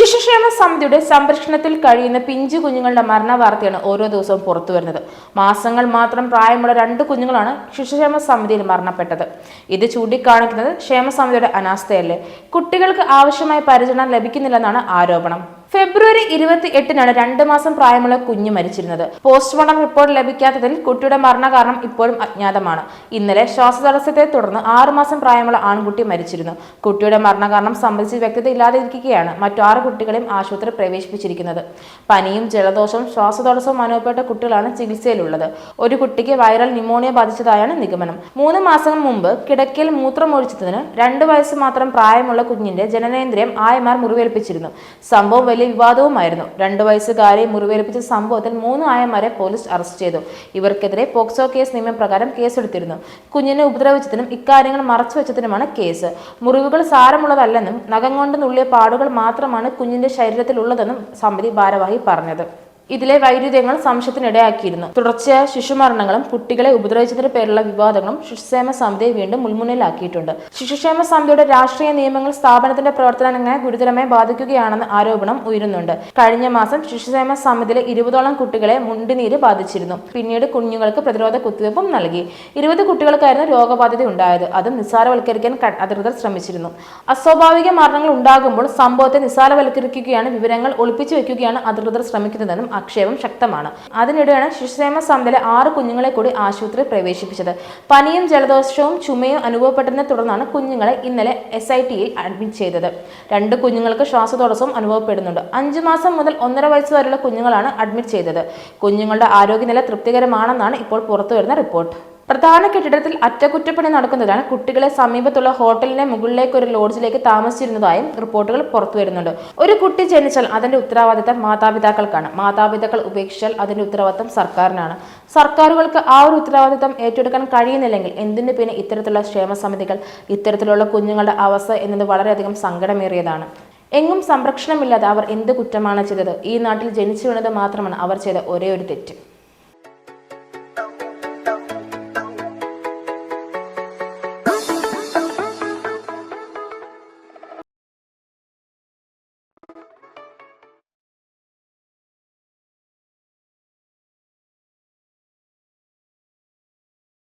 ശിശുക്ഷേമ സമിതിയുടെ സംരക്ഷണത്തിൽ കഴിയുന്ന പിഞ്ചു കുഞ്ഞുങ്ങളുടെ മരണ വാർത്തയാണ് ഓരോ ദിവസവും പുറത്തു വരുന്നത്. മാസങ്ങൾ മാത്രം പ്രായമുള്ള രണ്ട് കുഞ്ഞുങ്ങളാണ് ശിശുക്ഷേമ സമിതിയിൽ മരണപ്പെട്ടത്. ഇത് ചൂണ്ടിക്കാണിക്കുന്നത് ക്ഷേമ സമിതിയുടെ അനാസ്ഥയല്ലേ? കുട്ടികൾക്ക് ആവശ്യമായ പരിചരണം ലഭിക്കുന്നില്ലെന്നാണ് ആരോപണം. ഫെബ്രുവരി ഇരുപത്തി എട്ടിനാണ് രണ്ടു മാസം പ്രായമുള്ള കുഞ്ഞ് മരിച്ചിരുന്നത്. പോസ്റ്റ്മോർട്ടം റിപ്പോർട്ട് ലഭിക്കാത്തതിൽ കുട്ടിയുടെ മരണകാരണം ഇപ്പോഴും അജ്ഞാതമാണ്. ഇന്നലെ ശ്വാസതടസ്സത്തെ തുടർന്ന് ആറു മാസം പ്രായമുള്ള ആൺകുട്ടി മരിച്ചിരുന്നു. കുട്ടിയുടെ മരണകാരണം സംബന്ധിച്ച് വ്യക്തത ഇല്ലാതിരിക്കുകയാണ് മറ്റു ആറ് കുട്ടികളെയും ആശുപത്രി പ്രവേശിപ്പിച്ചിരിക്കുന്നത്. പനിയും ജലദോഷവും ശ്വാസതടസ്സവും അനുഭവപ്പെട്ട കുട്ടികളാണ് ചികിത്സയിലുള്ളത്. ഒരു കുട്ടിക്ക് വൈറൽ ന്യൂമോണിയ ബാധിച്ചതായാണ് നിഗമനം. മൂന്ന് മാസം മുമ്പ് കിടക്കയിൽ മൂത്രമൊഴിച്ചതിന് രണ്ട് വയസ്സ് മാത്രം പ്രായമുള്ള കുഞ്ഞിന്റെ ജനനേന്ദ്രിയം ആയമാർ മുറിവേൽപ്പിച്ചിരുന്നു. സംഭവം വലിയ വിവാദവുമായിരുന്നു. രണ്ടു വയസ്സുകാരെ മുറിവേൽപ്പിച്ച സംഭവത്തിൽ മൂന്ന് ആയമാരെ പോലീസ് അറസ്റ്റ് ചെയ്തു. ഇവർക്കെതിരെ പോക്സോ കേസ് നിയമപ്രകാരം കേസെടുത്തിരുന്നു. കുഞ്ഞിനെ ഉപദ്രവിച്ചതിനും ഇക്കാര്യങ്ങൾ മറച്ചുവെച്ചതിനുമാണ് കേസ്. മുറിവുകൾ സാരമുള്ളതല്ലെന്നും നഖം കൊണ്ട് നുള്ളിയ പാടുകൾ മാത്രമാണ് കുഞ്ഞിന്റെ ശരീരത്തിലുള്ളതെന്നും സമിതി ഭാരവാഹി പറഞ്ഞത്. ഇതിലെ വൈരുദ്ധ്യങ്ങൾ സംശയത്തിനിടയാക്കിയിരുന്നു. തുടർച്ചയായ ശിശുമരണങ്ങളും കുട്ടികളെ ഉപദ്രവിച്ചതിന്റെ പേരിലുള്ള വിവാദങ്ങളും ശിശുക്ഷേമ സമിതിയെ വീണ്ടും മുൾമുന്നിലാക്കിയിട്ടുണ്ട് ശിശുക്ഷേമ സമിതിയുടെ രാഷ്ട്രീയ നിയമങ്ങൾ സ്ഥാപനത്തിന്റെ പ്രവർത്തനങ്ങളെ ഗുരുതരമായി ബാധിക്കുകയാണെന്ന ആരോപണം ഉയരുന്നുണ്ട്. കഴിഞ്ഞ മാസം ശിശുക്ഷേമ സമിതിയിലെ ഇരുപതോളം കുട്ടികളെ മുണ്ടിനീര് ബാധിച്ചിരുന്നു. പിന്നീട് കുഞ്ഞുങ്ങൾക്ക് പ്രതിരോധ കുത്തിവയ്പും നൽകി. ഇരുപത് കുട്ടികൾക്കായിരുന്നു രോഗബാധിത ഉണ്ടായത്. അതും നിസ്സാരവൽക്കരിക്കാൻ അധികൃതർ ശ്രമിച്ചിരുന്നു. അസ്വാഭാവിക മരണങ്ങൾ ഉണ്ടാകുമ്പോൾ സംഭവത്തെ നിസ്സാരവൽക്കരിക്കുകയാണ് വിവരങ്ങൾ ഒളിപ്പിച്ചു വെക്കുകയാണ് അധികൃതർ ശ്രമിക്കുന്നതെന്നും ആക്ഷേപം ശക്തമാണ്. അതിനിടെയാണ് ശിശുക്ഷേമ സമിതിയിലെ ആറ് കുഞ്ഞുങ്ങളെ കൂടി ആശുപത്രിയിൽ പ്രവേശിപ്പിച്ചത്. പനിയും ജലദോഷവും ചുമയും അനുഭവപ്പെട്ടതിനെ തുടർന്നാണ് കുഞ്ഞുങ്ങളെ ഇന്നലെ എസ് ഐ ടിയിൽ അഡ്മിറ്റ് ചെയ്തത്. രണ്ട് കുഞ്ഞുങ്ങൾക്ക് ശ്വാസതടസ്സവും അനുഭവപ്പെടുന്നുണ്ട്. അഞ്ചു മാസം മുതൽ ഒന്നര വയസ്സ് വരെയുള്ള കുഞ്ഞുങ്ങളാണ് അഡ്മിറ്റ് ചെയ്തത്. കുഞ്ഞുങ്ങളുടെ ആരോഗ്യനില തൃപ്തികരമാണെന്നാണ് ഇപ്പോൾ പുറത്തുവരുന്ന റിപ്പോർട്ട് പ്രധാന കെട്ടിടത്തിൽ അറ്റകുറ്റപ്പണി നടക്കുന്നതാണ് കുട്ടികളെ സമീപത്തുള്ള ഹോട്ടലിന്റെ മുകളിലേക്ക് ഒരു ലോഡ്ജിലേക്ക് താമസിച്ചിരുന്നതായും റിപ്പോർട്ടുകൾ പുറത്തു വരുന്നുണ്ട്. ഒരു കുട്ടി ജനിച്ചാൽ അതിന്റെ ഉത്തരവാദിത്തം മാതാപിതാക്കൾക്കാണ്. മാതാപിതാക്കൾ ഉപേക്ഷിച്ചാൽ അതിന്റെ ഉത്തരവാദിത്തം സർക്കാരിനാണ്. സർക്കാരുകൾക്ക് ആ ഒരു ഉത്തരവാദിത്തം ഏറ്റെടുക്കാൻ കഴിയുന്നില്ലെങ്കിൽ എന്തിനു പിന്നെ ഇത്തരത്തിലുള്ള ക്ഷേമ സമിതികൾ ഇത്തരത്തിലുള്ള കുഞ്ഞുങ്ങളുടെ അവസ്ഥ എന്നത് വളരെയധികം സങ്കടമേറിയതാണ്. എങ്ങും സംരക്ഷണമില്ലാതെ അവർ എന്ത് കുറ്റമാണ് ചെയ്തത്? ഈ നാട്ടിൽ ജനിച്ചു വീണത് മാത്രമാണ് അവർ ചെയ്ത ഒരേ ഒരു തെറ്റ്.